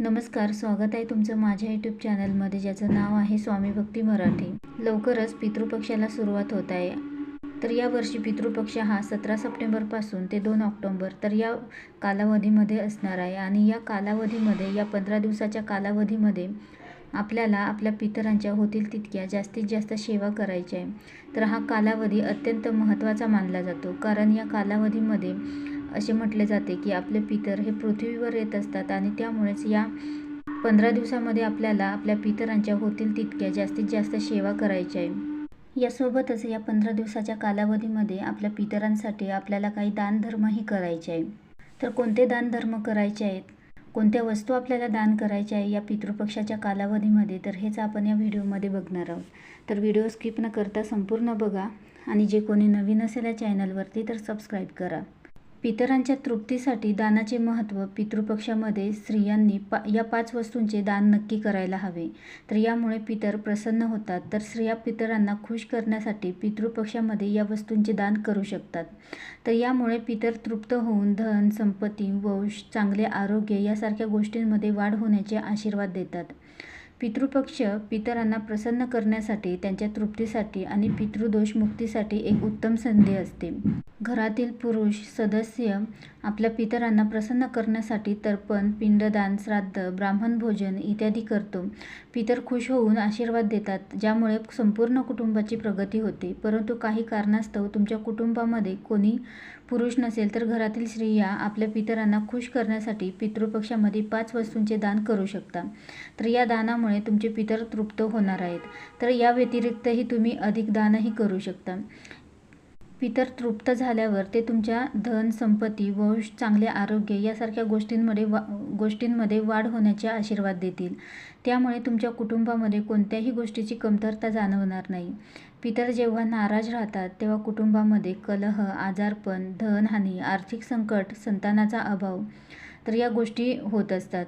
नमस्कार स्वागत आहे तुमचं माझ्या यूट्यूब चॅनलमध्ये ज्याचं नाव आहे स्वामी भक्ती मराठी. लवकरच पितृपक्षाला सुरुवात होत आहे. तर यावर्षी पितृपक्ष हा सतरा सप्टेंबरपासून ते दोन ऑक्टोंबर तर या कालावधीमध्ये असणार आहे. आणि या कालावधीमध्ये या पंधरा दिवसाच्या कालावधीमध्ये आपल्याला आपल्या पितरांच्या होतील तितक्या जास्तीत जास्त सेवा करायची आहे. तर हा कालावधी अत्यंत महत्त्वाचा मानला जातो. कारण या कालावधीमध्ये असे म्हटले जाते की आपले पितर हे पृथ्वीवर येत असतात आणि त्यामुळेच या पंधरा दिवसामध्ये आपल्याला आपल्या पितरांच्या होतील तितक्या जास्तीत जास्त सेवा करायची आहे. यासोबतच या पंधरा दिवसाच्या कालावधीमध्ये आपल्या पितरांसाठी आपल्याला काही दानधर्मही करायचे आहे. तर कोणते दानधर्म करायचे आहेत? कोणत्या वस्तू आपल्याला दान करायच्या आहे या पितृपक्षाच्या कालावधीमध्ये? तर हेच आपण या व्हिडिओमध्ये बघणार आहोत. तर व्हिडिओ स्किप न करता संपूर्ण बघा आणि जे कोणी नवीन असेल या चॅनलवरती तर सबस्क्राईब करा. पितरांच्या तृप्तीसाठी दानाचे महत्त्व पितृपक्षामध्ये स्त्रियांनी पा या पाच वस्तूंचे दान नक्की करायला हवे. तर यामुळे पितर प्रसन्न होतात. तर स्त्रिया पितरांना खुश करण्यासाठी पितृपक्षामध्ये या वस्तूंचे दान करू शकतात. तर यामुळे पितर तृप्त होऊन धन संपत्ती वंश चांगले आरोग्य यासारख्या गोष्टींमध्ये वाढ होण्याचे आशीर्वाद देतात. पितृपक्ष पितरांना प्रसन्न करण्यासाठी त्यांच्या तृप्तीसाठी आणि पितृदोष मुक्तीसाठी एक उत्तम संधी असते. घरातील पुरुष सदस्य आपल्या पितरांना प्रसन्न करण्यासाठी तर्पण पिंडदान श्राद्ध ब्राह्मण भोजन इत्यादी करतो. पितर खुश होऊन आशीर्वाद देतात ज्यामुळे संपूर्ण कुटुंबाची प्रगती होते. परंतु काही कारणास्तव तुमच्या कुटुंबामध्ये कोणी पुरुष नसेल तर घरातील स्त्रिया आपल्या पितरांना खुश करण्यासाठी पितृपक्षामध्ये पाच वस्तूंचे दान करू शकता. तर या दानामुळे तुमचे पितर तृप्त होणार आहेत. तर या व्यतिरिक्तही तुम्ही अधिक दानही करू शकता. पितर तृप्त झाल्यावर ते तुमच्या धन संपत्ती वंश चांगले आरोग्य यासारख्या गोष्टींमध्ये वा गोष्टींमध्ये वाढ होण्याचे आशीर्वाद देतील. त्यामुळे तुमच्या कुटुंबामध्ये कोणत्याही गोष्टीची कमतरता जाणवणार नाही. पितर जेव्हा नाराज राहतात तेव्हा कुटुंबामध्ये कलह आजारपण धनहानी आर्थिक संकट संतानाचा अभाव तर या गोष्टी होत असतात.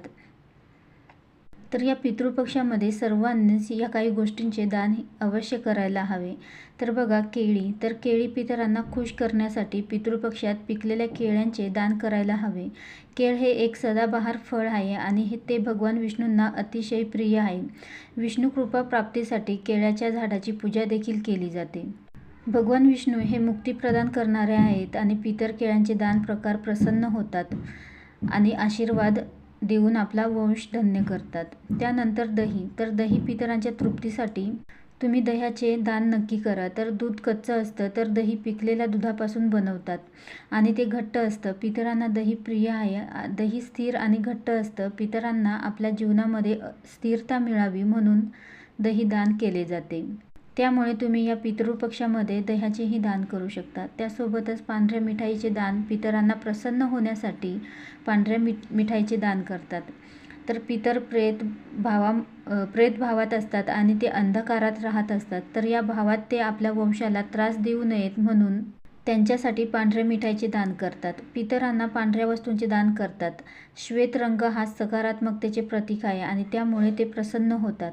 तर या पितृपक्षामध्ये सर्वांनीच या काही गोष्टींचे दान अवश्य करायला हवे. तर बघा केळी. तर केळी पितरांना खुश करण्यासाठी पितृपक्षात पिकलेल्या केळ्यांचे दान करायला हवे. केळ हे एक सदाबहार फळ आहे आणि हे ते भगवान विष्णूंना अतिशय प्रिय आहे. विष्णू कृपा प्राप्तीसाठी केळ्याच्या झाडाची पूजा देखील केली जाते. भगवान विष्णू हे मुक्ती प्रदान करणारे आहेत आणि पितर केळ्यांचे दान प्रकार प्रसन्न होतात आणि आशीर्वाद देऊन आपला वंश धन्य करतात. त्यानंतर दही. तर दही पितरांच्या तृप्तीसाठी तुम्ही दह्याचे दान नक्की करा. तर दूध कच्चं असतं तर दही पिकलेल्या दुधापासून बनवतात. आणि ते घट्ट असतं. पितरांना दही प्रिय आहे. दही स्थिर आणि घट्ट असतं. पितरांना आपल्या जीवनामध्ये स्थिरता मिळावी म्हणून दही दान केले जाते. त्यामुळे तुम्ही या पितृपक्षामध्ये दह्याचेही दान करू शकता. त्यासोबतच पांढऱ्या मिठाईचे दान पितरांना प्रसन्न होण्यासाठी पांढऱ्या मिठ मिठाईचे दान करतात. तर पितर प्रेत भावा प्रेत भावात असतात आणि ते अंधकारात राहत असतात. तर या भावात ते आपल्या वंशाला त्रास देऊ नयेत म्हणून त्यांच्यासाठी पांढऱ्या मिठाईचे दान करतात. पितरांना पांढऱ्या वस्तूंचे दान करतात. श्वेत रंग हा सकारात्मकतेचे प्रतीक आहे आणि त्यामुळे ते प्रसन्न होतात.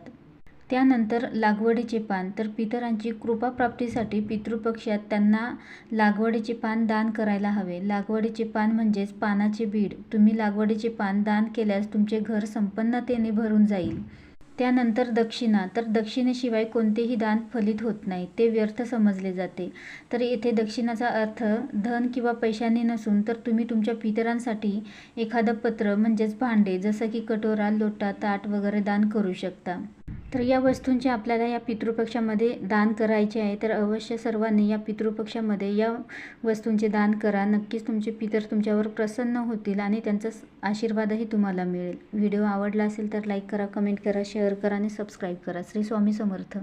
त्यानंतर लागवडीचे पान. तर पितरांची कृपाप्राप्तीसाठी पितृपक्षात त्यांना लागवडीचे पान दान करायला हवे. लागवडीचे पान म्हणजेच पानाचे बीड. तुम्ही लागवडीचे पान दान केल्यास तुमचे घर संपन्नतेने भरून जाईल. त्यानंतर दक्षिणा. तर दक्षिणेशिवाय कोणतेही दान फलित होत नाही. ते व्यर्थ समजले जाते. तर येथे दक्षिणाचा अर्थ धन किंवा पैशाने नसून तर तुम्ही तुमच्या पितरांसाठी एखादं पत्र म्हणजेच भांडे जसं की कटोरा लोटा ताट वगैरे दान करू शकता. तर या वस्तूंचे आपल्याला या पितृपक्षामध्ये दान करायचे आहे. तर अवश्य सर्वांनी या पितृपक्षामध्ये या वस्तूंचे दान करा. नक्कीच तुमचे पितर तुमच्यावर प्रसन्न होतील आणि त्यांचा आशीर्वादही तुम्हाला मिळेल. व्हिडिओ आवडला असेल तर लाईक करा कमेंट करा शेअर करा आणि सबस्क्राईब करा. श्री स्वामी समर्थ.